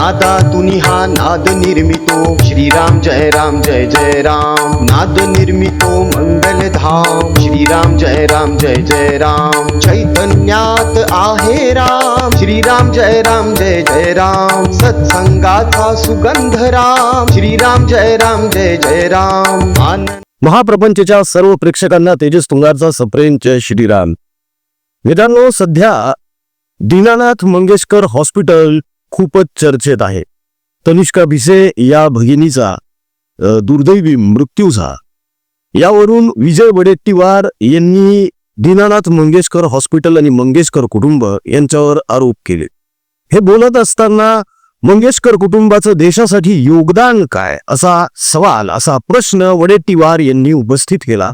नादा तुनी हा नाद निर्मितो। श्रीराम जय राम जय जय राम। नाद निर्मितो मंगल धाम। श्रीराम जय राम जय जय राम। चैतन्यात आहे राम। श्रीराम जय राम जय जय राम। सत्संगाचा सुगंध राम। श्रीराम जय राम जय जय राम। महाप्रपंचच्या सर्व प्रेक्षकांना तेजस तुंगारचा सप्रेम जय श्रीराम. मित्रांनो सध्या दीनानाथ मंगेशकर हॉस्पिटल खूपच चर्चेत आहे. तनिष्का भिसे या भगिनीचा दुर्दैवी मृत्यू झाला. यावरून विजय वडेट्टीवार यांनी दीनानाथ मंगेशकर हॉस्पिटल आणि मंगेशकर कुटुंब यांच्यावर आरोप केले. हे बोलत असताना मंगेशकर कुटुंबाचं देशासाठी योगदान काय असा सवाल असा प्रश्न वडेट्टीवार यांनी उपस्थित केला.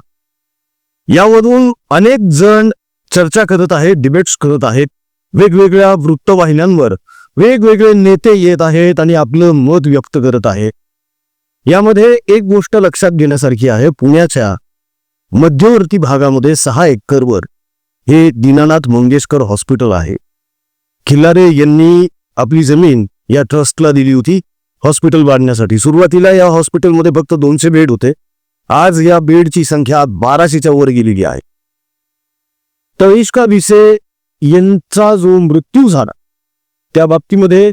यावरून अनेक जण चर्चा करत आहेत डिबेट्स करत आहेत. वेगवेगळ्या वृत्तवाहिन्यांवर वेगवेगळे नेते येत आहेत आणि आपलं मत व्यक्त करत आहेत. यामध्ये एक गोष्ट लक्षात घेण्यासारखी आहे. पुण्याच्या मध्यवर्ती भागामध्ये सहा एकरवर हे दीनानाथ मंगेशकर हॉस्पिटल आहे. खिल्लारे यांनी आपली जमीन या ट्रस्टला दिली होती हॉस्पिटल बांधण्यासाठी. सुरुवातीला या हॉस्पिटलमध्ये फक्त दोनशे बेड होते. आज या बेडची संख्या बाराशेच्या वर गेलेली आहे. तळिष्का भिसे यांचा जो मृत्यू झाला त्या बाबतीमध्ये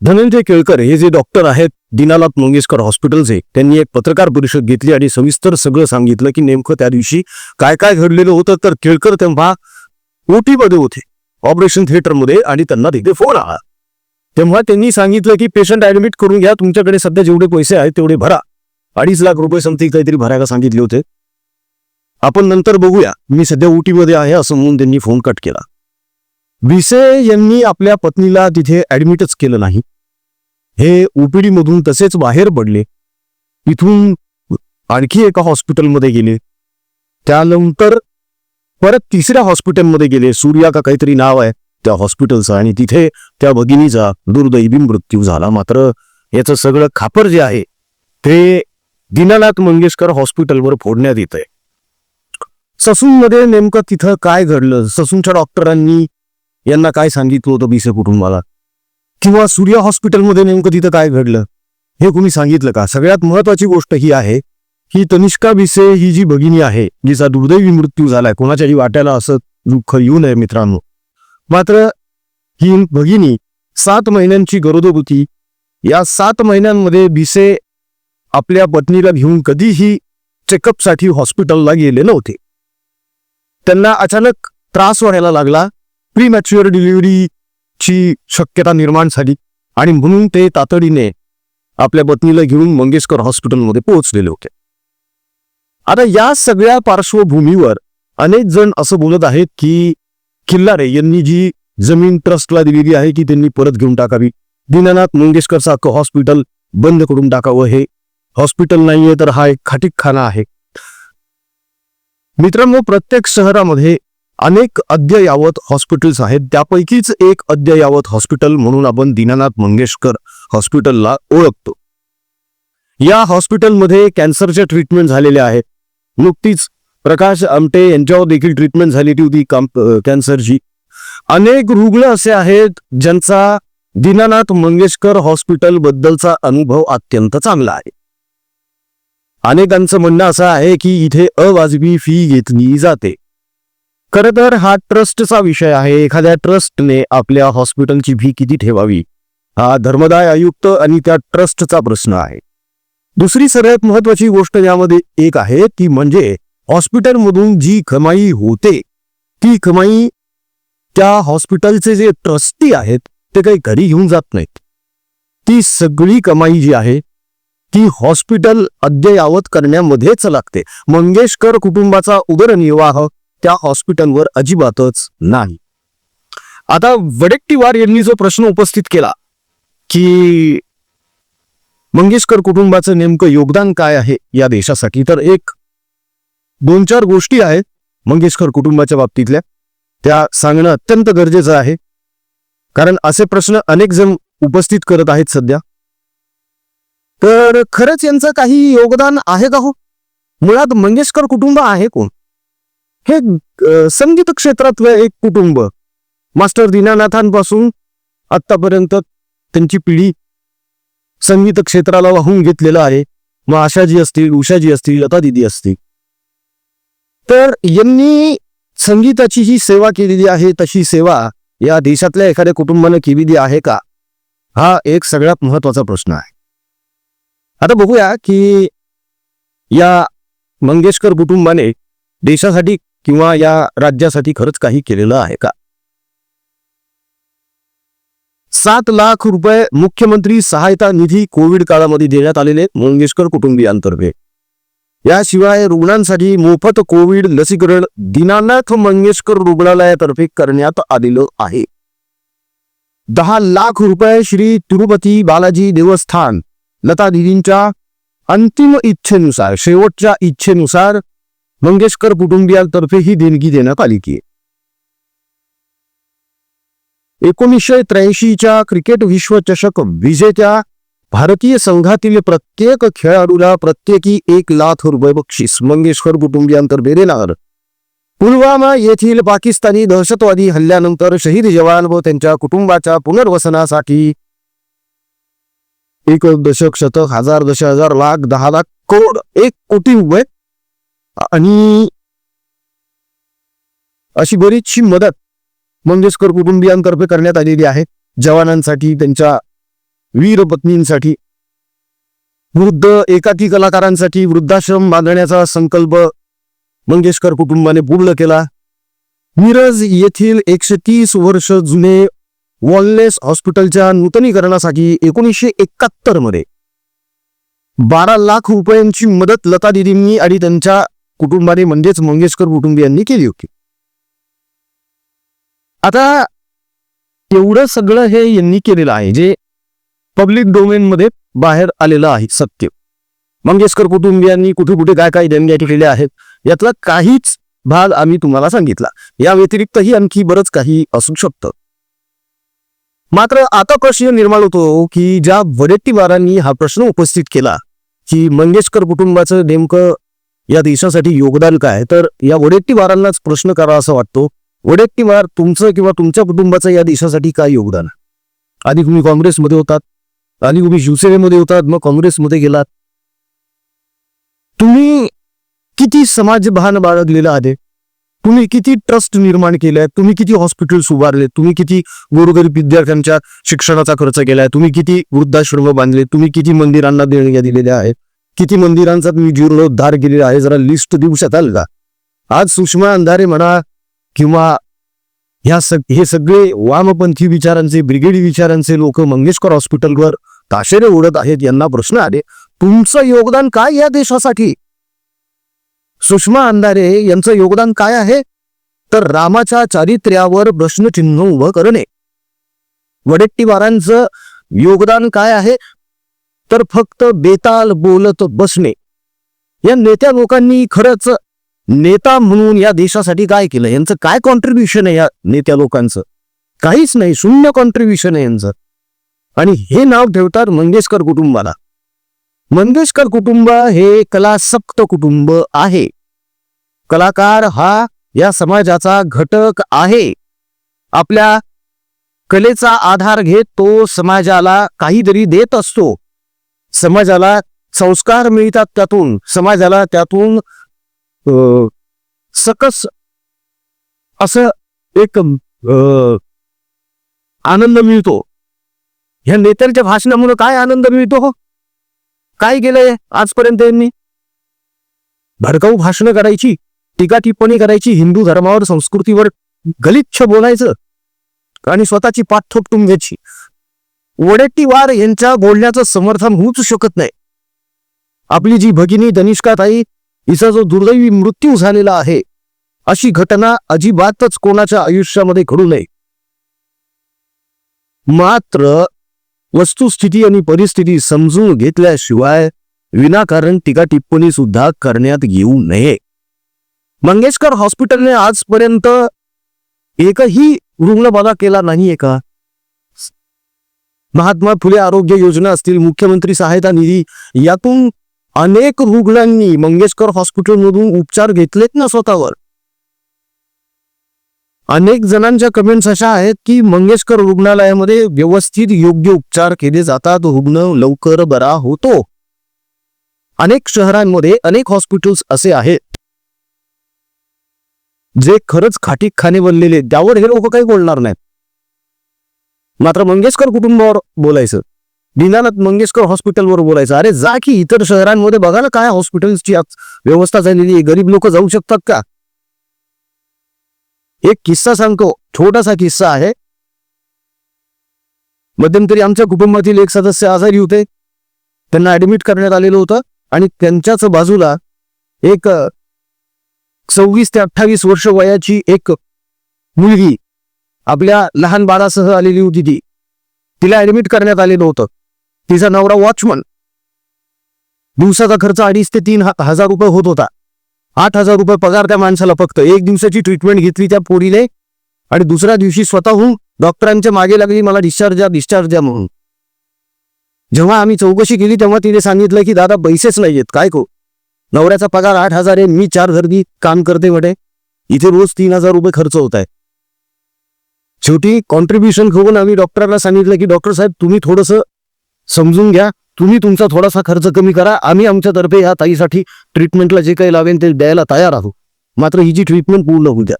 धनंजय केळकर हे जे डॉक्टर आहेत दीनानाथ मंगेशकर हॉस्पिटलचे त्यांनी एक पत्रकार परिषद घेतली आणि सविस्तर सगळं सांगितलं की नेमकं त्या दिवशी काय काय घडलेलं होतं. तर केळकर तेव्हा ओटी मध्ये होते ऑपरेशन थिएटरमध्ये आणि त्यांना तिथे फोन आला. तेव्हा त्यांनी सांगितलं की पेशंट ऍडमिट करून घ्या तुमच्याकडे सध्या जेवढे पैसे आहेत तेवढे भरा. अडीच लाख रुपये समथिंग काहीतरी भरायला सांगितले होते. आपण नंतर बघूया मी सध्या ओटीमध्ये आहे असं म्हणून त्यांनी फोन कट केला. विसे यांनी आपल्या पत्नीला तिथे ऍडमिटच केलं नाही. हे ओपीडी मधून तसेच बाहेर पडले. इथून आणखी एका हॉस्पिटलमध्ये गेले. त्यानंतर परत तिसऱ्या हॉस्पिटलमध्ये गेले. सूर्या का काहीतरी नाव आहे त्या हॉस्पिटलचं आणि तिथे त्या भगिनीचा दुर्दैवी मृत्यू झाला. मात्र याचं सगळं खापर जे आहे ते दीनानाथ मंगेशकर हॉस्पिटलवर फोडण्यात येत आहे ससूनमध्ये नेमकं तिथं काय घडलं? ससूनच्या डॉक्टरांनी यांना काय सांगितलं होतं बिसे कुटुंबाला किंवा सूर्या हॉस्पिटलमध्ये नेमकं तिथं काय घडलं? हे कुणी सांगितलं का? सगळ्यात महत्वाची गोष्ट ही आहे की तनिष्का बिसे ही जी भगिनी आहे जिचा दुर्दैवी मृत्यू झालाय कोणाच्याही वाट्याला असं दुःख येऊ नये मित्रांनो. मात्र ही भगिनी सात महिन्यांची गरोदर होती. या सात महिन्यांमध्ये भिसे आपल्या पत्नीला घेऊन कधीही चेकअपसाठी हॉस्पिटलला गेले नव्हते. त्यांना अचानक त्रास व्हायला लागला. प्रीमॅच्युअर डिलिव्हरीची शक्यता निर्माण झाली आणि म्हणून ते तातडीने आपल्या पत्नीला घेऊन मंगेशकर हॉस्पिटलमध्ये पोहोचलेले होते. आता या सगळ्या पार्श्वभूमीवर अनेक जण असं बोलत आहेत की किल्लारे यांनी जी जमीन ट्रस्टला दिलेली आहे की त्यांनी परत घेऊन टाकावी. दीनानाथ मंगेशकर सारखं हॉस्पिटल बंद करून टाकावं हे हॉस्पिटल नाहीये तर हा एक खाटीकखाना आहे. मित्रांनो प्रत्येक शहरामध्ये अनेक अद्ययावत हॉस्पिटल्स आहेत. त्यापैकीच एक अद्ययावत हॉस्पिटल म्हणून आपण दीनानाथ मंगेशकर हॉस्पिटलला ओळखतो. या हॉस्पिटलमध्ये कॅन्सरच्या ट्रीटमेंट झालेल्या आहेत. नुकतीच प्रकाश आमटे यांच्यावर देखील ट्रीटमेंट झालेली होती कॅन्सरची. अनेक रुग्ण असे आहेत ज्यांचा दीनानाथ मंगेशकर हॉस्पिटल बद्दलचा अनुभव अत्यंत चांगला आहे. अनेकांचं म्हणणं असं आहे की इथे अवाजवी फी घेतली जाते. खरं तर हा ट्रस्टचा विषय आहे. एखाद्या ट्रस्टने आपल्या हॉस्पिटलची भी किती ठेवावी? हा धर्मदाय आयुक्त आणि त्या ट्रस्टचा प्रश्न आहे. दुसरी सगळ्यात महत्वाची गोष्ट यामध्ये एक आहे ती म्हणजे हॉस्पिटलमधून जी कमाई होते ती कमाई त्या हॉस्पिटलचे जे ट्रस्टी आहेत ते काही घरी घेऊन जात नाहीत. ती सगळी कमाई जी आहे ती हॉस्पिटल अद्ययावत करण्यामध्येच लागते. मंगेशकर कुटुंबाचा उदरनिर्वाह त्या हॉस्पिटलवर अजिबातच नाही. आता वडेट्टीवार यांनी जो प्रश्न उपस्थित केला की मंगेशकर कुटुंबाचं नेमकं योगदान काय आहे या देशासाठी तर एक दोन चार गोष्टी आहेत मंगेशकर कुटुंबाच्या बाबतीतल्या. त्या सांगणं अत्यंत गरजेचं आहे. कारण असे प्रश्न अनेक जण उपस्थित करत आहेत सध्या. तर खरंच यांचं काही योगदान आहे का हो? मुळात मंगेशकर कुटुंब आहे कोण? हे संगीत क्षेत्रातलं एक कुटुंब. मास्टर दीनानाथांपासून आतापर्यंत त्यांची पिढी संगीत क्षेत्राला वाहून घेतलेलं आहे. मग आशाजी असतील उषाजी असतील लता दिदी असतील. तर यांनी संगीताची ही सेवा केलेली आहे तशी सेवा या देशातल्या एखाद्या कुटुंबानं केलेली आहे का? हा एक सगळ्यात महत्त्वाचा प्रश्न आहे. आता बघूया की या मंगेशकर कुटुंबाने देशासाठी किंवा या राज्यासाठी खरंच काही केलेलं आहे का? सात लाख रुपये मुख्यमंत्री सहायता निधी कोविड काळामध्ये देण्यात आलेले मंगेशकर कुटुंबियांतर्फे. याशिवाय रुग्णांसाठी मोफत कोविड लसीकरण दीनानाथ मंगेशकर रुग्णालयातर्फे करण्यात आलेलं आहे. दहा लाख रुपये श्री तिरुपती बालाजी देवस्थान लता दिदींच्या अंतिम इच्छेनुसार शेवटच्या इच्छेनुसार मंगेशकर कुटुंबियांतर्फे ही देणगी देण्यात आली की एकोणीसशे त्र्याऐंशीच्या क्रिकेट विश्वचषक विजेत्या भारतीय संघातील प्रत्येक खेळाडूला प्रत्येकी एक लाख रुपये बक्षीस मंगेशकर कुटुंबियांतर्फे देणार. पुलवामा येथील पाकिस्तानी दहशतवादी हल्ल्यानंतर शहीद जवान व त्यांच्या कुटुंबाच्या पुनर्वसनासाठी एक दशक शतक हजार दश हजार लाख दहा लाख करोड एक कोटी रुपये आणि अशी बरीचशी मदत मंगेशकर कुटुंबियांतर्फे करण्यात आलेली आहे. जवानांसाठी त्यांच्या वीर पत्नींसाठी वृद्ध एकाकी कलाकारांसाठी वृद्धाश्रम बांधण्याचा संकल्प मंगेशकर कुटुंबाने पूर्ण केला. मिरज येथील एकशे तीस वर्ष जुने वॉलनेस हॉस्पिटलच्या नूतनीकरणासाठी एकोणीसशे एकाहत्तरमध्ये बारा लाख रुपयांची मदत लता दिदींनी आणि त्यांच्या कुटुंबाने म्हणजेच मंगेशकर कुटुंबियांनी केली होती. आता एवढं सगळं हे यांनी केलेलं आहे जे पब्लिक डोमेन मध्ये बाहेर आलेलं आहे सत्य. मंगेशकर कुटुंबियांनी कुठे कुठे काय काय देणग्या केलेल्या आहेत यातला काहीच भाग आम्ही तुम्हाला सांगितला. या व्यतिरिक्तही आणखी बरंच काही असू शकतं. मात्र आता प्रश्न निर्माण होतो की ज्या वडेट्टीवारांनी हा प्रश्न उपस्थित केला की मंगेशकर कुटुंबाचं नेमकं या देशासाठी योगदान काय? तर या वडेट्टीवारांनाच प्रश्न करा असं वाटतो. वडेट्टीवार तुमचं किंवा तुमच्या कुटुंबाचं या देशासाठी काय योगदान? आधी तुम्ही काँग्रेसमध्ये होतात. आधी तुम्ही शिवसेनेमध्ये होतात मग काँग्रेसमध्ये गेलात. तुम्ही किती समाजभान बाळगलेलं आहे? तुम्ही किती ट्रस्ट निर्माण केलाय? तुम्ही किती हॉस्पिटल्स उभारले तुम्ही किती गोरगरीब विद्यार्थ्यांच्या शिक्षणाचा खर्च केलाय? तुम्ही किती वृद्धाश्रम बांधले तुम्ही किती मंदिरांना देणग्या दिलेल्या आहेत? किती मंदिरांचा तुम्ही जीर्णोद्धार केलेला आहे जरा लिस्ट देऊ शकाल का? आज सुषमा अंधारे म्हणा किंवा ह्या सग हे सगळे वामपंथी विचारांचे ब्रिगेडी विचारांचे लोक मंगेशकर हॉस्पिटलवर ताशेरे ओढत आहेत यांना प्रश्न आले तुमचं योगदान काय या देशासाठी? सुषमा अंधारे यांचं योगदान काय आहे? तर रामाच्या चारित्र्यावर प्रश्नचिन्ह उभं करणे. वडेट्टीवारांचं योगदान काय आहे? तर फक्त बेताल बोलत बसणे. या नेत्या लोकांनी खरंच नेता म्हणून या देशासाठी काय केलं? यांचं काय कॉन्ट्रीब्युशन आहे या नेत्या लोकांचं? काहीच नाही शून्य कॉन्ट्रीब्युशन आहे यांचं. आणि हे नाव ठेवतात मंगेशकर कुटुंबाला. मंगेशकर कुटुंब हे कलासक्त कुटुंब आहे. कलाकार हा या समाजाचा घटक आहे. आपल्या कलेचा आधार घेत तो समाजाला काहीतरी देत असतो. समाजाला संस्कार मिळतात त्यातून. समाजाला त्यातून सकस असं एक आनंद मिळतो. ह्या नेत्यांच्या भाषणामुळे काय आनंद मिळतो हो? काय गेलंय आजपर्यंत यांनी? भडकाऊ भाषणं करायची टीका टिप्पणी करायची हिंदू धर्मावर संस्कृतीवर गलिच्छ बोलायचं आणि स्वतःची पाठ थोपटून घ्यायची. वडेट्टीवार यांच्या बोलण्याचं समर्थन होऊच शकत नाही. आपली जी भगिनी धनिष्काताई हिचा जो दुर्दैवी मृत्यू झालेला आहे अशी घटना अजिबातच कोणाच्या आयुष्यामध्ये घडू नये. मात्र वस्तुस्थिती आणि परिस्थिती समजून घेतल्याशिवाय विनाकारण टीका टिप्पणी सुद्धा करण्यात येऊ नये. मंगेशकर हॉस्पिटलने आजपर्यंत एकही रुग्ण बाधा केला नाहीये का? महात्मा फुले आरोग्य योजना असतील मुख्यमंत्री सहायता निधी यातून अनेक रुग्णांनी मंगेशकर हॉस्पिटलमधून उपचार घेतलेत ना स्वतःवर? अनेक जणांच्या कमेंट्स अशा आहेत की मंगेशकर रुग्णालयामध्ये व्यवस्थित योग्य उपचार केले जातात रुग्ण लवकर बरा होतो. अनेक शहरांमध्ये अनेक हॉस्पिटल्स असे आहेत. जे खरंच खाटीक खाणे बनलेले आहेत. त्यावर हे लोक काही बोलणार नाहीत. मात्र मंगेशकर कुटुंबावर बोलायचं. दीनानाथ मंगेशकर हॉस्पिटलवर बोलायचं. अरे जा की इतर शहरांमध्ये बघा ना काय हॉस्पिटलची आज व्यवस्था झालेली आहे. गरीब लोक जाऊ शकतात का? एक किस्सा सांगतो. छोटासा किस्सा आहे. मध्यंतरी आमच्या कुटुंबातील एक सदस्य आजारी होते. त्यांना ऍडमिट करण्यात आलेलं होतं आणि त्यांच्याच बाजूला एक सव्वीस ते अठ्ठावीस वर्ष वयाची एक मुलगी आपल्या लहान बाळासह आलेली होती ती. तिला ऍडमिट करण्यात आलेलं होतं. तिचा नवरा वॉचमन दिवसाचा खर्च अडीच ते तीन हजार रुपये होत होता. आठ हजार रुपये पगार त्या माणसाला फक्त. एक दिवसाची ट्रीटमेंट घेतली त्या पोरीने आणि दुसऱ्या दिवशी स्वतःहून डॉक्टरांच्या मागे लागली मला डिस्चार्ज द्या डिस्चार्ज द्या म्हणून. जेव्हा आम्ही चौकशी केली तेव्हा तिने सांगितलं की दादा पैसेच नाहीयेत काय को नवऱ्याचा पगार आठ हजार आहे. मी चार घरगी काम करते म्हणे. इथे रोज तीन हजार रुपये खर्च होत आहे. शेवटी कॉन्ट्रीब्युशन घेऊन आम्ही डॉक्टरला सांगितलं की डॉक्टर साहेब तुम्ही थोडंसं समजून घ्या. तुम्ही तुमचा थोडासा खर्च कमी करा. आम्ही आमच्यातर्फे ह्या ताईसाठी ट्रीटमेंटला जे काही लावेन ते द्यायला तयार आहोत. मात्र ही जी ट्रीटमेंट पूर्ण होऊ द्या.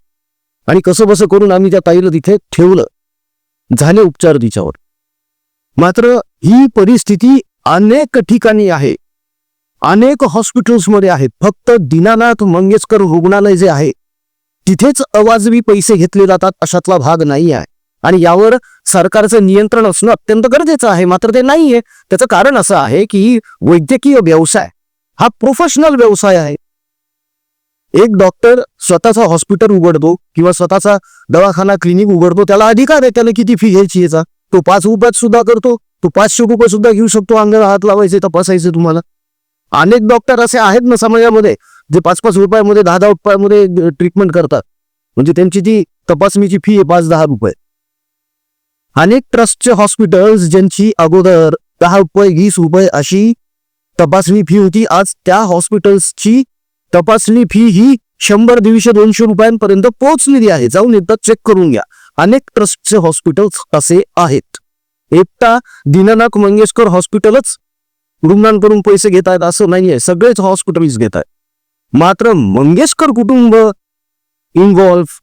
आणि कसं बसं करून आम्ही त्या ताईला तिथे ठेवलं. झाले उपचार तिच्यावर. मात्र ही परिस्थिती अनेक ठिकाणी आहे. अनेक हॉस्पिटल्समध्ये आहेत फक्त दीनानाथ मंगेशकर रुग्णालय जे आहे तिथेच अवाजवी पैसे घेतले जातात अशातला भाग नाही आहे. आणि यावर सरकारचं नियंत्रण असणं अत्यंत गरजेचं आहे. मात्र ते नाहीये. त्याचं कारण असं आहे की वैद्यकीय व्यवसाय हा प्रोफेशनल व्यवसाय आहे. एक डॉक्टर स्वतःचा हॉस्पिटल उघडतो किंवा स्वतःचा दवाखाना क्लिनिक उघडतो त्याला अधिकार आहे. त्याला किती फी घ्यायची याचा? तो पाच रुपयात सुद्धा करतो. तो पाचशे रुपये सुद्धा घेऊ शकतो. अंगाला हात लावायचे तपासायचे तुम्हाला. अनेक डॉक्टर असे आहेत ना समाजामध्ये. जे पाच पाच रुपयामध्ये दहा दहा रुपयामध्ये ट्रीटमेंट करतात. म्हणजे त्यांची ती तपासणीची फी आहे पाच दहा रुपये अनेक ट्रस्टचे हॉस्पिटल्स ज्यांची अगोदर दहा रुपये वीस रुपये अशी तपासणी फी होती आज त्या हॉस्पिटल्सची तपासणी फी ही शंभर दीडशे दोनशे रुपयांपर्यंत पोहोचलेली आहे. जाऊन एकदा चेक करून घ्या. अनेक ट्रस्टचे हॉस्पिटल्स असे आहेत. एकटा दीनानाथ मंगेशकर हॉस्पिटलच रुग्णांकडून पैसे घेत आहेत असं नाहीये. सगळेच हॉस्पिटल्स घेत आहेत मात्र मंगेशकर कुटुंब इन्व्हॉल्व्ह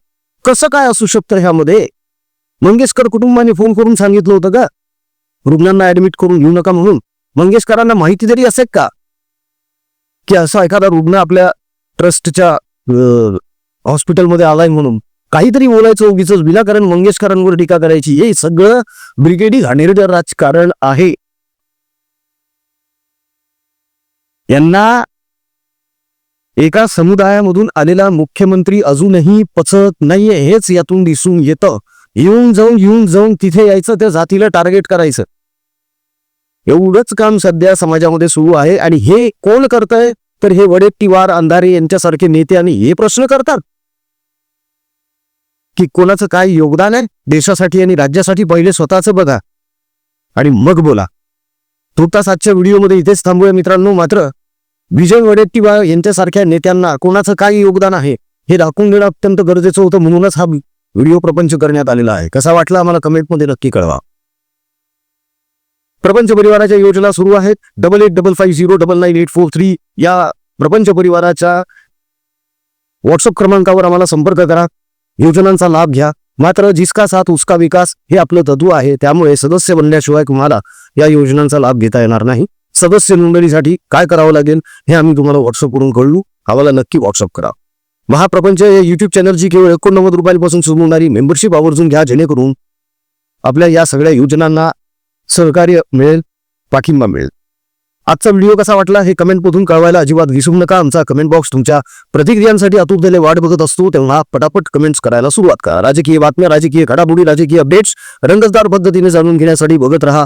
कसं काय असू शकतं ह्यामध्ये? मंगेशकर कुटुंबाने फोन करून सांगितलं होतं का? रुग्णांना ऍडमिट करून घेऊ नका म्हणून. मंगेशकरांना माहिती तरी असेल का? की असा एखादा रुग्ण आपल्या ट्रस्टच्या हॉस्पिटलमध्ये आलाय म्हणून. काहीतरी बोलायचं उगीच विनाकारण मंगेशकरांवर टीका करायची. हे सगळं ब्रिगेडी घाणेरडं राजकारण आहे. यांना एका समुदायामधून आलेला मुख्यमंत्री अजूनही पचत नाहीये हेच यातून दिसून येतं. येऊन जाऊन येऊन जाऊन तिथे यायचं त्या जातीला टार्गेट करायचं. एवढंच काम सध्या समाजामध्ये सुरू आहे आणि हे कोण करतंय? तर हे वडेट्टीवार अंधारे यांच्यासारखे नेते आणि हे प्रश्न करतात. की कोणाचं काय योगदान आहे? देशासाठी आणि राज्यासाठी पहिले स्वतःच बघा. आणि मग बोला. तुर्तास आजच्या व्हिडिओमध्ये इथेच थांबूया मित्रांनो मात्र विजय वडेट्टीवार यांच्यासारख्या नेत्यांना कोणाचं काय योगदान आहे हे दाखवून देणं अत्यंत गरजेचं होतं म्हणूनच हा व्हिडिओ प्रपंच करण्यात आलेला आहे. कसा वाटला आम्हाला कमेंटमध्ये नक्की कळवा. प्रपंच परिवाराच्या योजना सुरू आहेत. Double eight double five zero double nine eight four three या प्रपंच परिवाराच्या व्हॉट्सअप क्रमांकावर आम्हाला संपर्क करा. योजनांचा लाभ घ्या. मात्र जिसका साथ उसका विकास हे आपलं तत्व आहे त्यामुळे सदस्य बनल्याशिवाय तुम्हाला या योजनांचा लाभ घेता येणार नाही. सदस्य नोंदणीसाठी काय करावं लागेल हे आम्ही तुम्हाला व्हॉट्सअपवरून कळू आम्हाला नक्की व्हॉट्सअप करा. महाप्रपंच या युट्यूब चॅनलची केवळ एकोणनव्वद रुपयांपासून सुरू होणारी मेंबरशिप आवर्जून घ्या जेणेकरून आपल्या या सगळ्या योजनांना सहकार्य मिळेल पाठिंबा मिळेल. आजचा व्हिडिओ कसा वाटला हे कमेंटमधून कळवायला अजिबात विसरू नका. आमचा कमेंट बॉक्स तुमच्या प्रतिक्रियांसाठी आतुरतेने वाट बघत असतो. तेव्हा पटापट कमेंट्स करायला सुरुवात करा. राजकीय बातम्या राजकीय घडामोडी राजकीय अपडेट्स रंगतदार पद्धतीने जाणून घेण्यासाठी बघत राहा.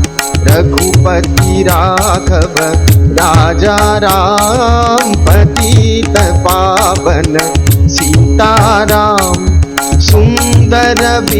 रघुपति राघव राजा राम पतित पावन सीताराम सुंदर भी